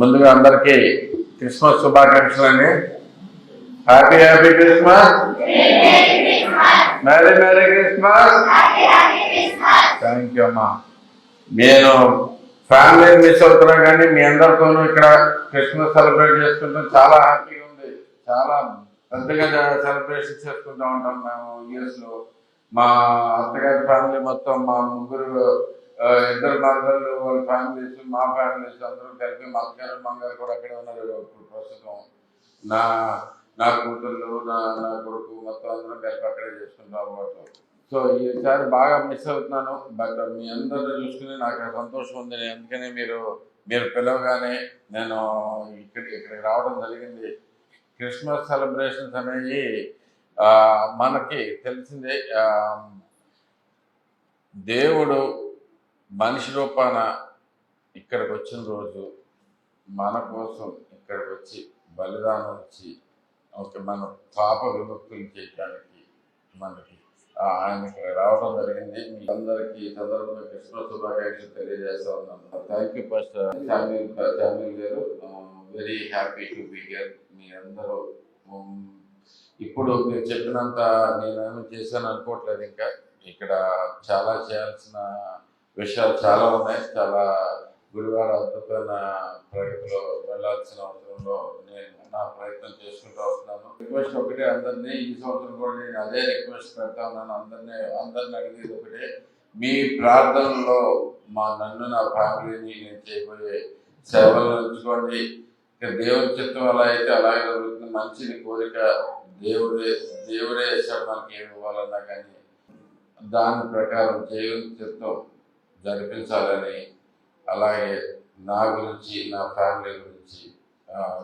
ముందుగా అందరికీ క్రిస్మస్ శుభాకాంక్షలు happy happy Christmas merry merry Christmas thank you అమ్మా. నేను ఫ్యామిలీ మిస్ అవుతున్నా కానీ మీ అందరితోనూ ఇక్కడ క్రిస్మస్ సెలబ్రేట్ చేసుకుంటాం చాలా హ్యాపీగా ఉంది. చాలా పెద్దగా సెలబ్రేషన్ చేసుకుంటూ ఉంటాం మేము యూఎస్లో. మా అత్తగారి ఫ్యామిలీ మొత్తం మా ముగ్గురు ఇద్దరు మరదలు వాళ్ళ ఫ్యామిలీస్ మా ఫ్యామిలీస్ అందరూ కలిపి మా అత్తగారు మా కూడా అక్కడే ఉన్నారు. ఇప్పుడు ప్రస్తుతం నా నా కూతుళ్ళు నా నా కొడుకు మొత్తం అందరం కలిపి అక్కడే చేసుకుంటాం అన్నమాట. సో ఈసారి బాగా మిస్ అవుతున్నాను. బట్ మీ అందరిని చూసుకుని నాకు సంతోషం ఉంది. నేను అందుకనే మీరు మీరు పిలవగానే నేను ఇక్కడ ఇక్కడికి రావడం జరిగింది. క్రిస్మస్ సెలబ్రేషన్స్ అనేవి మనకి తెలిసిందే. దేవుడు మనిషి రూపాన ఇక్కడికి వచ్చిన రోజు మన కోసం ఇక్కడికి వచ్చి బలిదానం ఇచ్చి ఒక మన పాప విముక్తులు చేయడానికి మనకి ఆయన ఇక్కడ రావడం జరిగింది. మీ అందరికీ ఈ సందర్భంగా క్రిస్మస్ శుభాకాంక్షలు తెలియజేస్తా ఉన్నాను. థ్యాంక్ యూ ఫస్ట్ శామ్యుల్ గారు very happy to be here మీ అందరూ ఇప్పుడు మీరు చెప్పినంత నేనేమీ చేశాను అనుకోవట్లేదు ఇంకా. ఇక్కడ చాలా చేయాల్సిన విషయాలు చాలా ఉన్నాయి. చాలా గురువారం అద్భుతమైన ప్రగతిలో వెళ్ళాల్సిన అవసరంలో నేను నా ప్రయత్నం చేసుకుంటూ వస్తున్నాను. రిక్వెస్ట్ ఒకటే అందరినీ ఈ సంవత్సరం కూడా నేను అదే రిక్వెస్ట్ పెడతా ఉన్నాను అందరినీ అందరిని అడిగేది ఒకటే. మీ ప్రార్థనలో మా నన్ను నా ఫ్యామిలీని నేను చేయబోయే సేవలు ఉంచుకోండి. ఇక దేవుని చిత్తం అలా అయితే అలాగే జరుగుతుంది. మంచిని కోరిక దేవుడే దేవుడే ఇస్తాడు మనకి ఏమి ఇవ్వాలన్నా కానీ దాని ప్రకారం దేవుని చిత్తం జరిపించాలని అలాగే నా గురించి నా ఫ్యామిలీ గురించి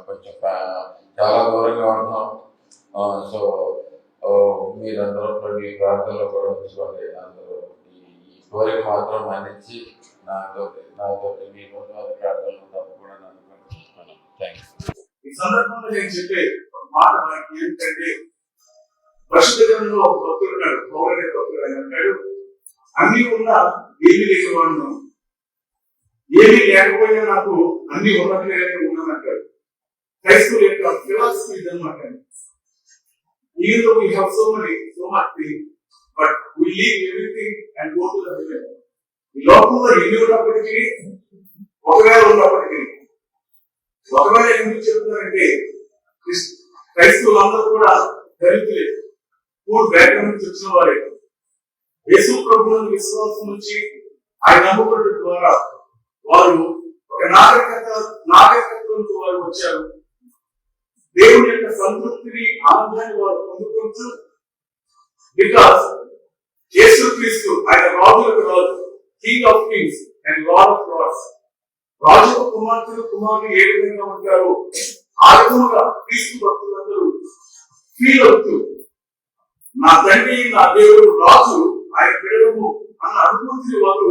కొంచెం చాలా దూరంగా ఉన్నాం. సో మీరందరూ మీ ప్రార్థనలో కూడా ఉంచుకోండి అందరూ ఈ కోరిక మాత్రం మన్నించి నాతో నాతో మీ ముందు ప్రార్థనలు తప్పకుండా నన్ను కనిపిస్తున్నాను థ్యాంక్స్ ఈ సందర్భంలో నేను చెప్పే మాట మనకి ఏంటంటే పరిశుద్ధ గ్రంథంలో ఒక భక్తుడు ఉన్నాడు పౌరుడే భక్తుడు ఆయన అంటాడు అన్ని ఉన్నా ఏమి లేనివాడును ఏమి లేకపోయినా నాకు అన్ని ఉన్నట్లే ఉన్నాను అంటాడు క్రైస్తవుల యొక్క ఫిలాసఫీ ఇదన్నమాట even though we have so many, so much things, but we leave everything and go to the heaven. ఈ లోకంలో ఎన్ని ఉన్నప్పటికీ ఒకవేళ ఉన్నప్పటికీ ఒకవేళ ఎందుకు చెప్తున్నారంటే క్రైస్తవులందరూ కూడా దళితులే. పూర్ బ్యాక్గ్రౌండ్ నుంచి వారే. యేసు ప్రభువుని విశ్వాసం నుంచి ఆయన నమ్ముకున్న ద్వారా వారు ఒక నాగరికత నాగరికత్వంతో వారు వచ్చారు. దేవుని యొక్క సంతృప్తిని ఆనందాన్ని వారు పొందుకుంటూ బికాస్ యేసు క్రీస్తు ఆయన రాజులకు రాజు king of kings and lord of lords రాజు కుమార్తెలు కుమారులు ఏ విధంగా ఉంటారు ఆ విధముగా క్రీస్తు భక్తులందరూ ఫీల్ అవుతూ నా తండ్రి నా దేవుడు రాజు ఆయన బిడము అన్న అనుభూతిని వాళ్ళు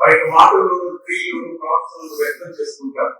వారి యొక్క మాటలను క్రియలను ప్రవర్తనలు వ్యక్తం చేసుకుంటారు